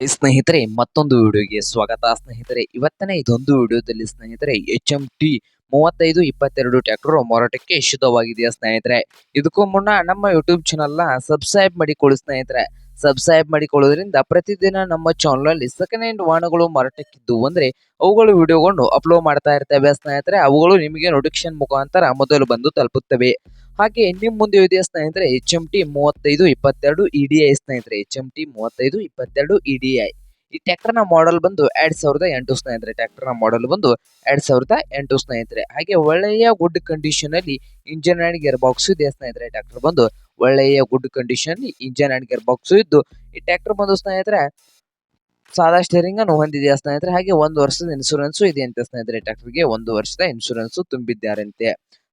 ಸ್ನೇಹಿತರೆ, ಮತ್ತೊಂದು ವಿಡಿಯೋಗೆ ಸ್ವಾಗತ. ಸ್ನೇಹಿತರೆ, ಇವತ್ತನೇ ಇದೊಂದು ವಿಡಿಯೋದಲ್ಲಿ ಸ್ನೇಹಿತರೆ ಎಚ್ ಎಂ ಟಿ ಮೂವತ್ತೈದು ಇಪ್ಪತ್ತೆರಡು ಟ್ರ್ಯಾಕ್ಟರ್ ಮಾರಾಟಕ್ಕೆ ಶುದ್ಧವಾಗಿದೆಯಾ ಸ್ನೇಹಿತರೆ? ಇದಕ್ಕೂ ಮುನ್ನ ನಮ್ಮ ಯೂಟ್ಯೂಬ್ ಚಾನಲ್ನ ಸಬ್ಸ್ಕ್ರೈಬ್ ಮಾಡಿಕೊಳ್ಳಿ ಸ್ನೇಹಿತರೆ. ಸಬ್ಸ್ಕ್ರೈಬ್ ಮಾಡಿಕೊಳ್ಳೋದ್ರಿಂದ ಪ್ರತಿದಿನ ನಮ್ಮ ಚಾನಲಲ್ಲಿ ಸೆಕೆಂಡ್ ಹ್ಯಾಂಡ್ ವಾಹನಗಳು ಮಾರಾಟಕ್ಕಿದ್ದು ಅಂದ್ರೆ ಅವುಗಳು ವಿಡಿಯೋಗಳನ್ನು ಅಪ್ಲೋಡ್ ಮಾಡ್ತಾ ಇರ್ತವೆ ಸ್ನೇಹಿತರೆ. ಅವುಗಳು ನಿಮಗೆ ನೋಟಿಫಿಕೇಶನ್ ಮುಖಾಂತರ ಮೊದಲು ಬಂದು ತಲುಪುತ್ತವೆ. ಹಾಗೆ ನಿಮ್ ಮುಂದೆ ಇದೆ ಸ್ನೇಹಿತರೆ ಎಚ್ ಎಂ ಟಿ ಮೂವತ್ತೈದು ಇಪ್ಪತ್ತೆರಡು ಇ ಡಿ ಐ ಸ್ನೇಹಿತರೆ ಎಚ್ ಎಂ ಟಿ ಮೂವತ್ತೈದು ಇಪ್ಪತ್ತೆರಡು ಇ ಡಿ ಐ ಈ ಟ್ರ್ಯಾಕ್ಟರ್ನ ಮಾಡೆಲ್ ಬಂದು ಎರಡ್ ಸಾವಿರದ ಎಂಟು ಸ್ನೇಹಿತರೆ ಟ್ರ್ಯಾಕ್ಟರ್ನ ಮಾಡೆಲ್ ಬಂದು ಎರಡ್ ಸಾವಿರದ ಎಂಟು ಸ್ನೇಹಿತರೆ. ಹಾಗೆ ಒಳ್ಳೆಯ ಗುಡ್ ಕಂಡೀಷನ್ ಅಲ್ಲಿ ಇಂಜಿನ್ ಅಂಡ್ ಗೇರ್ ಬಾಕ್ಸ್ ಇದೆ ಸ್ನೇಹಿತರೆ ಟ್ರ್ಯಾಕ್ಟರ್ ಬಂದು ಒಳ್ಳೆಯ good condition engine and gear box ಇದ್ದು, ಈ ಟ್ರ್ಯಾಕ್ಟರ್ ಬಂದು ಸ್ನೇಹಿತರೆ ಸಾದಾ ಸ್ಟೇರಿಂಗ್ ಅನ್ನು ಹೊಂದಿದೆ ಸ್ನೇಹಿತರೆ? ಹಾಗೆ ಒಂದು ವರ್ಷದ ಇನ್ಸೂರೆನ್ಸ್ ಇದೆ ಅಂತ ಸ್ನೇಹಿತರೆ ಟ್ರ್ಯಾಕ್ಟರ್ಗೆ ಒಂದು ವರ್ಷದ ಇನ್ಸೂರೆನ್ಸ್ ತುಂಬಿದ್ದಾರಂತೆ.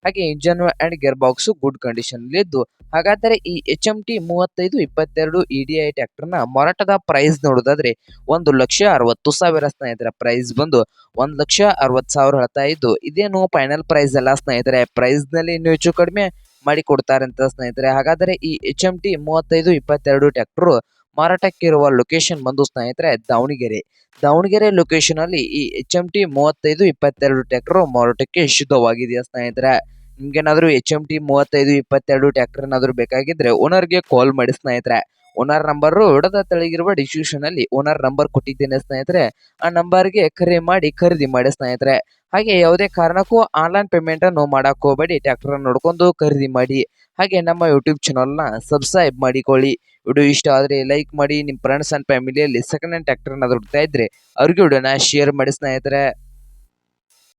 ಹಾಗೆ engine and gear box good condition ಇದ್ದು. ಹಾಗಾದರೆ ಈ ಎಚ್ ಎಂ ಟಿ ಮೂವತ್ತೈದು, ಇಪ್ಪತ್ತೆರಡು ಇ ಡಿ ಐ ಟ್ರ್ಯಾಕ್ಟರ್ನ ಮಾರಾಟದ ಪ್ರೈಸ್ ನೋಡೋದಾದ್ರೆ ಒಂದು ಲಕ್ಷ ಅರವತ್ತು ಸಾವಿರ ಸ್ನೇಹಿತರ ಪ್ರೈಸ್ ಬಂದು ಒಂದ್ ಲಕ್ಷ ಅರವತ್ತು ಸಾವಿರ ಹೇಳ್ತಾ ಇದ್ದು. ಇದೇನು ಫೈನಲ್ ಪ್ರೈಸ್ ಅಲ್ಲ ಸ್ನೇಹಿತರೆ ಪ್ರೈಸ್ನಲ್ಲಿ ಇನ್ನೂ ಹೆಚ್ಚು ಕಡಿಮೆ ಮಾಡಿ ಅಂತ ಸ್ನೇಹಿತರೆ. ಹಾಗಾದರೆ ಈ ಎಚ್ ಎಂ ಟಿ ಮೂವತ್ತೈದು, ಇಪ್ಪತ್ತೆರಡು ಟ್ರ್ಯಾಕ್ಟರ್ ಮಾರಾಟಕ್ಕಿರುವ ಲೊಕೇಶನ್ ಬಂದು ಸ್ನೇಹಿತರೆ ದಾವಣಗೆರೆ. ದಾವಣಗೆರೆ ಲೊಕೇಶನ್ ಅಲ್ಲಿ ಈ ಎಚ್ ಎಂ ಟಿ ಮೂವತ್ತೈದು, ಇಪ್ಪತ್ತೆರಡು ಟ್ರ್ಯಾಕ್ಟರ್ ಮಾರಾಟಕ್ಕೆ ಶುದ್ಧವಾಗಿದೆಯಾ ಸ್ನೇಹಿತರೆ? ನಿಮ್ಗೇನಾದ್ರೂ ಎಚ್ ಎಂ ಟಿ ಮೂವತ್ತೈದು, ಇಪ್ಪತ್ತೆರಡು ಟ್ರ್ಯಾಕ್ಟರ್ ಏನಾದ್ರು ಬೇಕಾಗಿದ್ರೆ ಓನರ್ಗೆ ಕಾಲ್ ಮಾಡಿ ಸ್ನೇಹಿತರೆ. ಓನರ್ ನಂಬರ್ ಹೊಡೆದ ತೆಳಗಿರುವ ಡಿಸ್ಕ್ರಿಪ್ಷನ್ ಅಲ್ಲಿ ಓನರ್ ನಂಬರ್ ಕೊಟ್ಟಿದ್ದೇನೆ ಸ್ನೇಹಿತರೆ. ಆ ನಂಬರ್ಗೆ ಕರೆ ಮಾಡಿ ಖರೀದಿ ಮಾಡಿ ಸ್ನೇಹಿತರೆ. ಹಾಗೆ ಯಾವುದೇ ಕಾರಣಕ್ಕೂ ಆನ್ಲೈನ್ ಪೇಮೆಂಟ್ ಅನ್ನು ಮಾಡಕ್ ಹೋಗಬೇಡಿ ಟ್ರ್ಯಾಕ್ಟರ್ ನೋಡ್ಕೊಂಡು ಖರೀದಿ ಮಾಡಿ. ಹಾಗೆ ನಮ್ಮ ಯೂಟ್ಯೂಬ್ ಚಾನಲ್ನ ಸಬ್ಸ್ಕ್ರೈಬ್ ಮಾಡಿಕೊಳ್ಳಿ. ವಿಡಿಯೋ ಇಷ್ಟ ಆದರೆ ಲೈಕ್ ಮಾಡಿ. ನಿಮ್ಮ ಫ್ರೆಂಡ್ಸ್ ಅಂಡ್ ಫ್ಯಾಮಿಲಿಯಲ್ಲಿ ಸೆಕೆಂಡ್ ಹ್ಯಾಂಡ್ ಟ್ರ್ಯಾಕ್ಟರ್ ಏನಾದ್ರು ಹುಡ್ತಾ ಇದ್ರೆ ಅವ್ರಿಗೆ ವಿಡಿಯೋನ ಶೇರ್ ಮಾಡಿ ಸ್ನೇಹಿತರೆ.